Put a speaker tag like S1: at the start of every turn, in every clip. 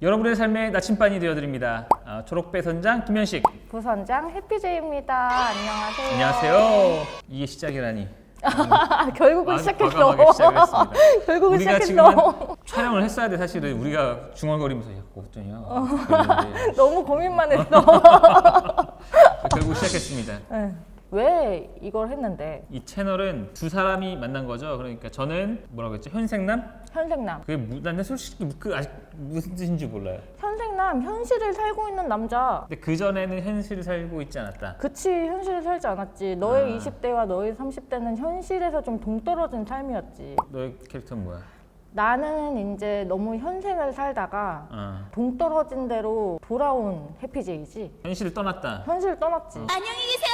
S1: 여러분의 삶의 나침반이 되어드립니다. 아, 초록배 선장 김현식.
S2: 부선장 해피제이입니다. 안녕하세요.
S1: 안녕하세요. 이게 시작이라니.
S2: 아, 결국은
S1: 아주
S2: 시작했어.
S1: 과감하게 시작을 했습니다.
S2: 결국은
S1: 우리가
S2: 시작했어.
S1: 촬영을 했어야 돼 사실은 우리가 중얼거리면서 자꾸 어쩌냐. 그랬는데
S2: 너무 고민만 했어.
S1: 결국 시작했습니다.
S2: 네. 왜 이걸 했는데
S1: 이 채널은 두 사람이 만난 거죠. 그러니까 저는 뭐라고 했죠? 현생남?
S2: 현생남.
S1: 그게 무, 난 솔직히 그 아직 무슨 뜻인지 몰라요.
S2: 현생남 현실을 살고 있는 남자.
S1: 근데 그 전에는 현실을 살고 있지 않았다.
S2: 그치 현실을 살지 않았지. 너의
S1: 아.
S2: 20대와 너의 30대는 현실에서 좀 동떨어진 삶이었지.
S1: 너의 캐릭터는 뭐야?
S2: 나는 이제 너무 현생을 살다가
S1: 어.
S2: 동떨어진 대로 돌아온 해피제이지.
S1: 현실을 떠났다.
S2: 현실을 떠났지.
S3: 안녕히 계세요.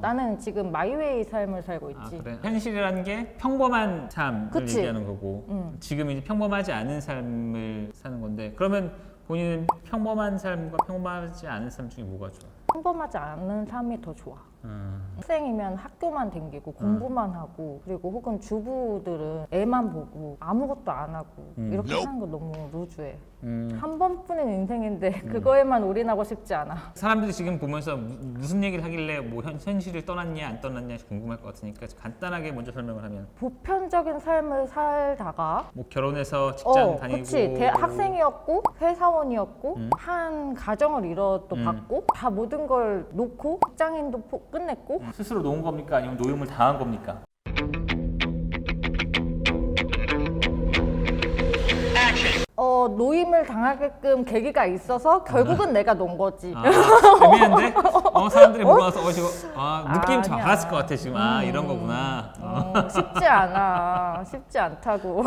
S2: 나는 지금 마이웨이 삶을 살고
S1: 아,
S2: 있지.
S1: 그래. 현실이라는 게 평범한 삶을
S2: 그치.
S1: 얘기하는 거고
S2: 응.
S1: 지금 이제 평범하지 않은 삶을 사는 건데 그러면 본인은 평범한 삶과 평범하지 않은 삶 중에 뭐가 좋아?
S2: 평범하지 않은 삶이 더 좋아.
S1: 음.
S2: 학생이면 학교만 댕기고 공부만 하고 그리고 혹은 주부들은 애만 보고 아무것도 안 하고
S1: 음.
S2: 이렇게 사는 거 너무 루즈해.
S1: 음.
S2: 한 번뿐인 인생인데 그거에만 올인하고 싶지 않아.
S1: 사람들이 지금 보면서 무, 무슨 얘기를 하길래 뭐 현, 현실을 떠났냐 안 떠났냐 궁금할 것 같으니까 간단하게 먼저 설명을 하면
S2: 보편적인 삶을 살다가
S1: 뭐 결혼해서 직장
S2: 어,
S1: 다니고
S2: 그치. 대, 학생이었고 회사원이었고
S1: 음.
S2: 한 가정을 이뤄도
S1: 음.
S2: 받고 다 모든 걸 놓고 직장인도 포- 끝냈고
S1: 스스로 놓은 겁니까 아니면 노임을 당한 겁니까?
S2: 어, 노임을 당하게끔 계기가 있어서 결국은 내가 놓은 거지.
S1: 아, 애매한데? 어, 사람들이 물어봐서 어, 지금 아, 느낌 잘
S2: 아니야.
S1: 알았을 것 같아 지금 아 이런
S2: 음.
S1: 거구나 어.
S2: 음, 쉽지 않아. 쉽지 않다고.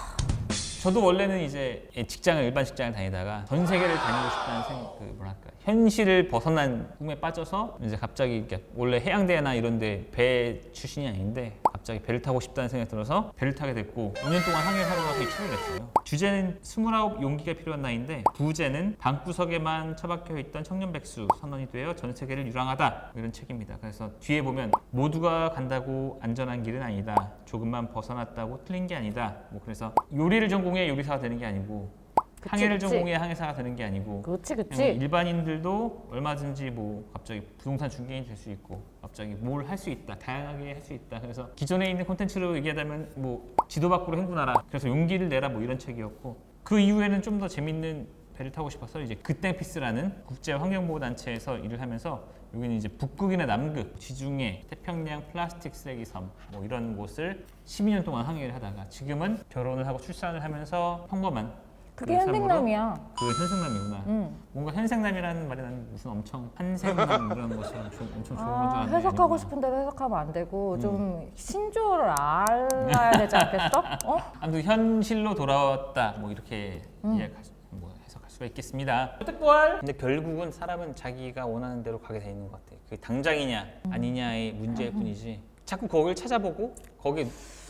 S1: 저도 원래는 이제 직장을 일반 직장을 다니다가 전 세계를 다니고 싶다는 생각, 그 뭐랄까 현실을 벗어난 꿈에 빠져서 이제 갑자기 원래 해양대나 이런데 배 출신이 아닌데 갑자기 배를 타고 싶다는 생각이 들어서 배를 타게 됐고 2년 동안 항해를 이 책을 냈어요. 주제는 29 용기가 필요한 나이인데 부제는 방구석에만 처박혀 있던 청년 백수 선원이 되어 전 세계를 유랑하다 이런 책입니다. 그래서 뒤에 보면 모두가 간다고 안전한 길은 아니다. 조금만 벗어났다고 틀린 게 아니다. 뭐 그래서 요리를 전공해 요리사가 되는 게 아니고
S2: 그치,
S1: 항해를
S2: 그치.
S1: 전공해 항해사가 되는 게 아니고
S2: 그렇지,
S1: 그냥
S2: 그렇지.
S1: 일반인들도 얼마든지 뭐 갑자기 부동산 중개인이 될 수 있고 갑자기 뭘 할 수 있다 다양하게 할 수 있다 그래서 기존에 있는 콘텐츠로 얘기하자면 뭐 지도 밖으로 행군하라 그래서 용기를 내라 뭐 이런 책이었고 그 이후에는 좀 더 재밌는 배를 타고 싶어서 이제 그땡피스라는 국제 환경보호 단체에서 일을 하면서 여기는 이제 북극이나 남극, 지중해, 태평양 플라스틱 쓰레기 섬 뭐 이런 곳을 12년 동안 항해를 하다가 지금은 결혼을 하고 출산을 하면서 평범한
S2: 그게
S1: 그런
S2: 현생남이야.
S1: 그 현생남이구나.
S2: 응.
S1: 뭔가 현생남이라는 말이 나는 무슨 엄청 한생남 이런 것처럼 좀 엄청 좋은 건줄
S2: 아, 해석하고
S1: 아니구나.
S2: 싶은데 해석하면 안 되고
S1: 음.
S2: 좀 신조어를 알아야 되지 않겠어? 어?
S1: 아무튼 현실로 돌아왔다 뭐 이렇게
S2: 음.
S1: 이해할 수, 뭐 해석할 수가 있겠습니다. 뜻보알. 근데 결국은 사람은 자기가 원하는 대로 가게 돼 있는 것 같아. 그 당장이냐 아니냐의 문제일 뿐이지. 자꾸 거기를 찾아보고 거기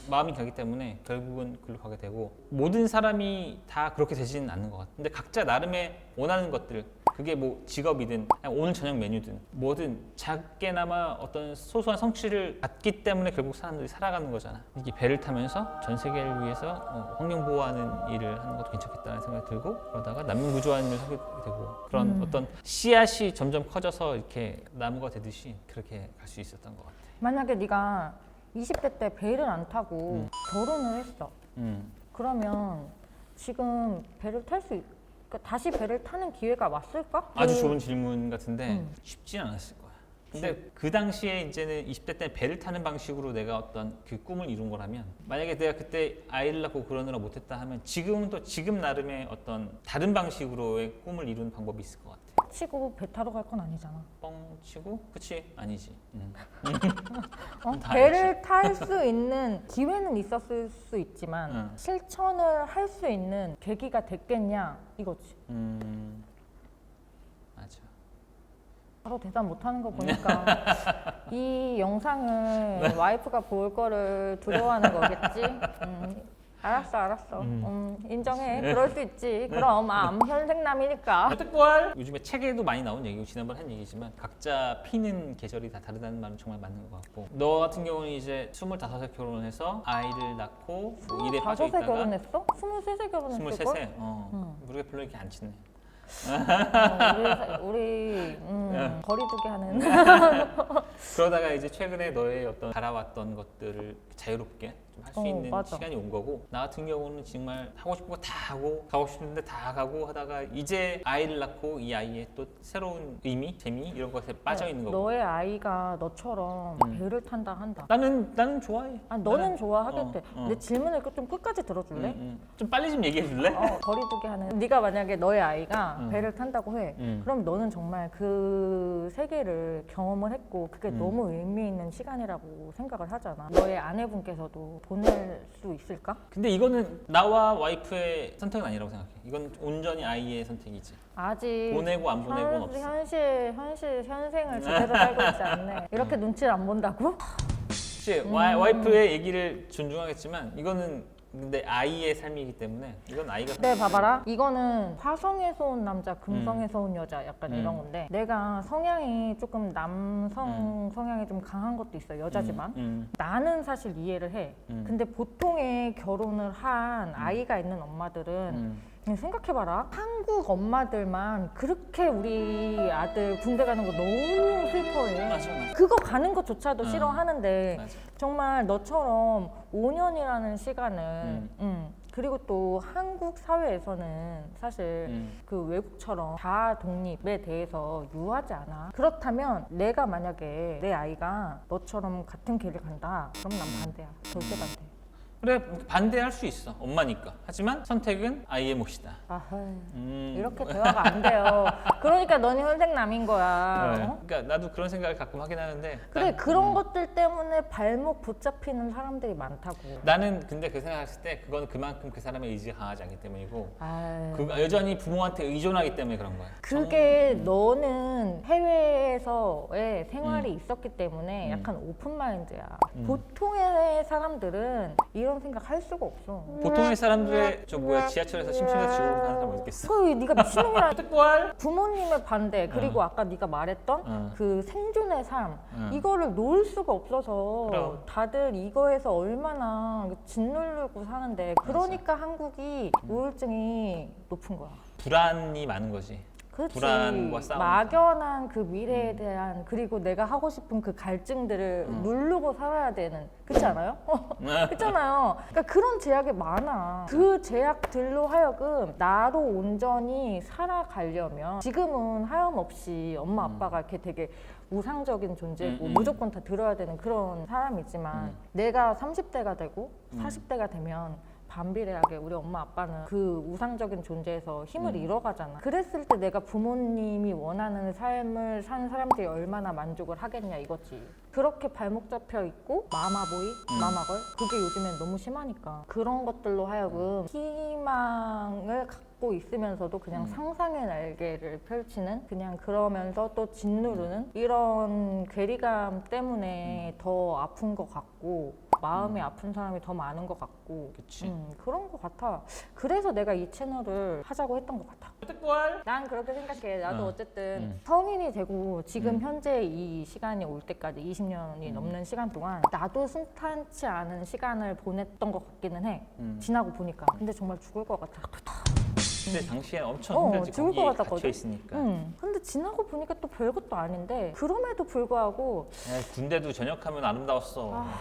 S1: 마음이 가기 때문에 결국은 글로 가게 되고 모든 사람이 다 그렇게 되지는 않는 것 같아. 근데 각자 나름의 원하는 것들 그게 뭐 직업이든 오늘 저녁 메뉴든 뭐든 작게나마 어떤 소소한 성취를 갖기 때문에 결국 사람들이 살아가는 거잖아. 이게 배를 타면서 전 세계를 위해서 어, 환경 보호하는 일을 하는 것도 괜찮겠다는 생각이 들고 그러다가 난민 구조하는 일을 하게 되고 그런 어떤 씨앗이 점점 커져서 이렇게 나무가 되듯이 그렇게 갈 수 있었던 것 같아.
S2: 만약에 네가 20대 때 배를 안 타고
S1: 음.
S2: 결혼을 했어.
S1: 음.
S2: 그러면 지금 배를 탈 수 그러니까 다시 배를 타는 기회가 왔을까?
S1: 아주
S2: 그-
S1: 좋은 질문 같은데
S2: 음.
S1: 쉽진 않았을 거야. 근데 그 당시에 이제는 20대 때 배를 타는 방식으로 내가 어떤 그 꿈을 이룬 거라면 만약에 내가 그때 아이를 낳고 그러느라 못했다 하면 지금은 또 지금 나름의 어떤 다른 방식으로의 꿈을 이룬 방법이 있을 것 같아.
S2: 치고 배 타러 갈 건 아니잖아.
S1: 뻥 치고 그치 아니지. 음.
S2: 어?
S1: 다
S2: 배를 탈 수 있는 기회는 있었을 수 있지만
S1: 응.
S2: 실천을 할 수 있는 계기가 됐겠냐 이거지.
S1: 음. 맞아.
S2: 바로 대답 못하는 거 보니까 이 영상을 와이프가 볼 거를 두려워하는 거겠지. 음, 알았어, 알았어. 음, 인정해. 그럴 수 있지. 그럼 암 현생남이니까.
S1: 뜻보알 요즘에 책에도 많이 나온 얘기고 지난번 한 얘기지만 각자 피는 계절이 다 다르다는 말은 정말 맞는 것 같고 너 같은 경우는 이제 25세 결혼해서 아이를 낳고 뭐 일에 빠져
S2: 다섯에
S1: 있다가
S2: 결혼했어? 스물셋에 결혼했을 걸?
S1: 23세 어
S2: 응.
S1: 우리가 별로 이렇게 안 친해
S2: 어, 우리 사- 우리 음, 거리두기 하는
S1: 그러다가 이제 최근에 너의 어떤 살아왔던 것들을 자유롭게 좀 할 수
S2: 어,
S1: 있는
S2: 맞아.
S1: 시간이 온 거고 나 같은 경우는 정말 하고 싶은 거 다 하고 가고 싶은데 다 가고 하다가 이제 아이를 낳고 이 아이의 또 새로운 의미, 재미 이런 것에 빠져 있는 거고
S2: 너의 아이가 너처럼
S1: 음.
S2: 배를 탄다 한다.
S1: 나는 나는 좋아해.
S2: 아 너는
S1: 나는-
S2: 좋아하겠대.
S1: 어, 어.
S2: 내 질문을 끝- 좀 끝까지 들어줄래?
S1: 음, 음. 좀 빨리 좀 얘기해 줄래?
S2: 어, 거리두기 하는 네가 만약에 너의 아이가
S1: 음.
S2: 배를 탄다고 해.
S1: 음.
S2: 그럼 너는 정말 그 세계를 경험을 했고 그게
S1: 음.
S2: 너무 의미 있는 시간이라고 생각을 하잖아. 너의 아내분께서도 보낼 수 있을까?
S1: 근데 이거는 나와 와이프의 선택은 아니라고 생각해. 이건 온전히 아이의 선택이지.
S2: 아직
S1: 보내고 안 보내고는
S2: 현,
S1: 없어.
S2: 현실 현실 현생을 제대로 살고 있지 않네. 이렇게 눈치를 안 본다고? 음.
S1: 와, 와이프의 얘기를 존중하겠지만 이거는 근데 아이의 삶이기 때문에 이건 아이가
S2: 네, 봐봐라. 이거는 화성에서 온 남자, 금성에서 온 여자 약간
S1: 음.
S2: 이런 건데 내가 성향이 조금 남성 성향이 좀 강한 것도 있어 여자지만
S1: 음,
S2: 나는 사실 이해를 해.
S1: 음.
S2: 근데 보통의 결혼을 한 아이가 있는 엄마들은
S1: 음.
S2: 생각해봐라. 한국 엄마들만 그렇게 우리 아들 군대 가는 거 너무 슬퍼해.
S1: 맞아 맞아.
S2: 그거 가는 것조차도
S1: 어.
S2: 싫어하는데
S1: 맞아.
S2: 정말 너처럼 5년이라는 시간을
S1: 음.
S2: 음, 그리고 또 한국 사회에서는 사실
S1: 음.
S2: 그 외국처럼 자아 독립에 대해서 유하지 않아. 그렇다면 내가 만약에 내 아이가 너처럼 같은 길을 간다. 그럼 난 반대야. 절대 반대.
S1: 그래 반대할 수 있어 엄마니까. 하지만 선택은 아이의 몫이다.
S2: 아하.
S1: 음.
S2: 이렇게 대화가 안 돼요. 그러니까 넌 현생남인 거야.
S1: 네.
S2: 어?
S1: 그러니까 나도 그런 생각을 가끔 하긴 하는데
S2: 그래
S1: 난-
S2: 그런
S1: 음.
S2: 것들 때문에 발목 붙잡히는 사람들이 많다고.
S1: 나는 근데 그 생각했을 때 그건 그만큼 그 사람의 의지가 강하지 않기 때문이고
S2: 아.
S1: 그 여전히 부모한테 의존하기 때문에 그런 거야.
S2: 그게 너는 해외에서의 생활이
S1: 음.
S2: 있었기 때문에
S1: 음.
S2: 약간 오픈 마인드야.
S1: 음.
S2: 보통의 사람들은 이런 생각 할 수가 없어.
S1: 보통의 사람들의 저 뭐야 지하철에서 심심해서 지고 가는 사람 어디 있겠어?
S2: 그 네가 미친놈이라
S1: 뜻벌.
S2: 부모님의 반대 그리고 아까 네가 말했던
S1: 어.
S2: 그 생존의 삶
S1: 어.
S2: 이거를 놓을 수가 없어서
S1: 그럼.
S2: 다들 이거에서 얼마나 짓누르고 사는데 그러니까 한국이 우울증이 높은 거야.
S1: 불안이 많은 거지.
S2: 그렇지.
S1: 불안과 싸움.
S2: 막연한 그 미래에 대한 그리고 내가 하고 싶은 그 갈증들을
S1: 음.
S2: 누르고 살아야 되는 그렇지 않아요? 그렇잖아요. 그러니까 그런 제약이 많아. 그 제약들로 하여금 나로 온전히 살아가려면 지금은 하염없이 엄마 아빠가 이렇게 되게 우상적인 존재고
S1: 음, 음.
S2: 무조건 다 들어야 되는 그런 사람이지만
S1: 음.
S2: 내가 30대가 되고
S1: 음.
S2: 40대가 되면 반비례하게 우리 엄마 아빠는 그 우상적인 존재에서 힘을
S1: 음.
S2: 잃어가잖아. 그랬을 때 내가 부모님이 원하는 삶을 산 사람들이 얼마나 만족을 하겠냐 이거지. 그렇게 발목 잡혀 있고 마마보이,
S1: 음.
S2: 마마걸 그게 요즘엔 너무 심하니까 그런 것들로 하여금 희망을 갖고 있으면서도 그냥
S1: 음.
S2: 상상의 날개를 펼치는 그냥 그러면서 또 짓누르는 이런 괴리감 때문에 더 아픈 것 같고 마음이 아픈 사람이 더 많은 것 같고
S1: 그치.
S2: 음, 그런 것 같아. 그래서 내가 이 채널을 하자고 했던 것 같아. 난 그렇게 생각해. 나도
S1: 어.
S2: 어. 쨌든
S1: 음.
S2: 성인이 되고 지금
S1: 음.
S2: 현재 이 시간이 올 때까지 20년이
S1: 음.
S2: 넘는 시간 동안 나도 순탄치 않은 시간을 보냈던 것 같기는 해.
S1: 음.
S2: 지나고 보니까. 근데 정말 죽을 것 같아.
S1: 근데 당시에 엄청
S2: 어,
S1: 힘들지
S2: 죽을
S1: 거기
S2: 것 같았거든.
S1: 갇혀 있으니까.
S2: 응. 근데 지나고 보니까 또 별것도 아닌데 그럼에도 불구하고
S1: 야, 군대도 전역하면 아름다웠어.
S2: 아,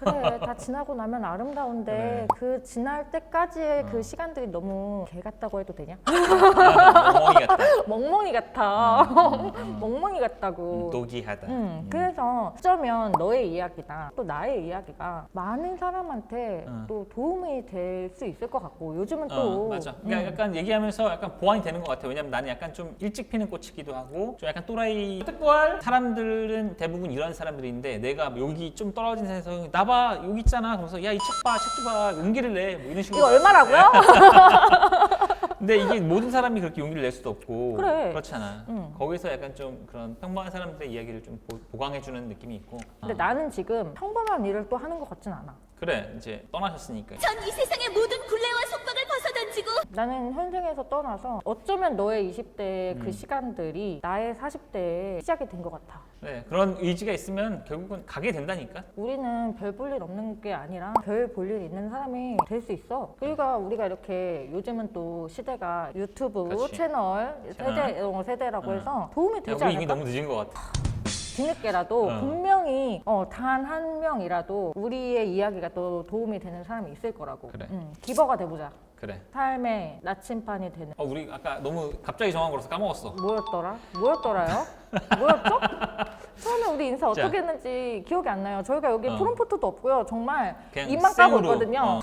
S2: 그래 다 지나고 나면 아름다운데 그 지날 때까지의
S1: 어.
S2: 그 시간들이 너무 개 같다고 해도 되냐?
S1: 멍멍이 같다.
S2: 멍멍이 같아.
S1: 음, 음,
S2: 멍멍이
S1: 음,
S2: 같다고.
S1: 노기하다.
S2: 음,
S1: 음.
S2: 그래서 어쩌면 너의 이야기나 또 나의 이야기가 많은 사람한테
S1: 어.
S2: 또 도움이 될 수 있을 것 같고 요즘은
S1: 어,
S2: 또
S1: 맞아. 그러니까
S2: 음,
S1: 약간 얘기하면서 약간 보완이 되는 것 같아. 왜냐면 나는 약간 좀 일찍 피는 꽃이기도 하고 좀 약간 또라이 뜻벌 사람들은 대부분 이런 사람들인데 내가 여기 좀 떨어진 데서 나봐 여기 있잖아. 그러면서 야 이 책 봐, 책좀 봐. 용기를 내. 뭐 이런 식으로.
S2: 이거 얼마라고요?
S1: 근데 이게 모든 사람이 그렇게 용기를 낼 수도 없고
S2: 그래.
S1: 그렇잖아.
S2: 음.
S1: 거기서 약간 좀 그런 평범한 사람들의 이야기를 좀 보, 보강해주는 느낌이 있고.
S2: 근데
S1: 어.
S2: 나는 지금 평범한 일을 또 하는 것 같진 않아.
S1: 그래 이제 떠나셨으니까.
S3: 전 이 세상의 모든 굴레와 속박을 장난치고
S2: 나는 현생에서 떠나서 어쩌면 너의 20대 그
S1: 음.
S2: 시간들이 나의 40대에 시작이 된 것 같아.
S1: 네, 그런 의지가 있으면 결국은 가게 된다니까.
S2: 우리는 별 볼 일 없는 게 아니라 별 볼 일 있는 사람이 될 수 있어. 그러니까 우리가 이렇게 요즘은 또 시대가 유튜브
S1: 그렇지.
S2: 채널. 세대 어, 세대라고
S1: 응.
S2: 해서 도움이
S1: 야,
S2: 되지
S1: 우리 이미
S2: 않을까?
S1: 너무 늦은 것 같아.
S2: 뒤늦게라도
S1: 어.
S2: 분명히 어, 단한 명이라도 우리의 이야기가 또 도움이 되는 사람이 있을 거라고.
S1: 그래.
S2: 응, 기버가 돼보자.
S1: 그래.
S2: 삶의 나침반이 되는.
S1: 어, 우리 아까 너무 갑자기 정한 거라서 까먹었어.
S2: 뭐였더라? 뭐였더라요? 뭐였죠? 처음에 우리 인사
S1: 자.
S2: 어떻게 했는지 기억이 안 나요. 저희가 여기
S1: 어.
S2: 프롬프트도 없고요. 정말
S1: 그냥
S2: 입만 까고
S1: 생으로.
S2: 있거든요.
S1: 어.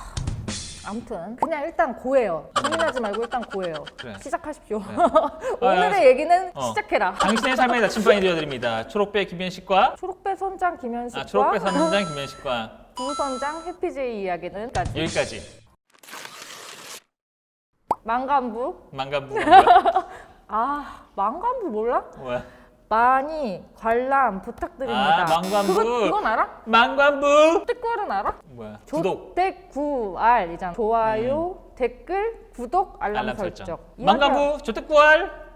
S2: 아무튼 그냥 일단 고해요. 고민하지 말고 일단 고해요.
S1: 그래.
S2: 시작하십시오.
S1: 아,
S2: 오늘의 얘기는
S1: 어.
S2: 시작해라.
S1: 당신의 삶의 나침반이 되어드립니다. 초록배 김현식과
S2: 초록배 선장 김현식과
S1: 아, 초록배 선장 김현식과
S2: 부선장 해피제이 이야기는 까지
S1: 여기까지.
S2: 망간부
S1: 망간부 뭐야?
S2: 아 망간부 몰라?
S1: 뭐야?
S2: 많이 관람 부탁드립니다.
S1: 아, 망간부.
S2: 그거 그건 알아?
S1: 망간부
S2: 뜻글은 알아?
S1: 뭐야? 구독
S2: 조댓구알이잖아. 좋아요, 댓글, 구독, 알람,
S1: 알람
S2: 설정.
S1: 설정. 망간부 조택구알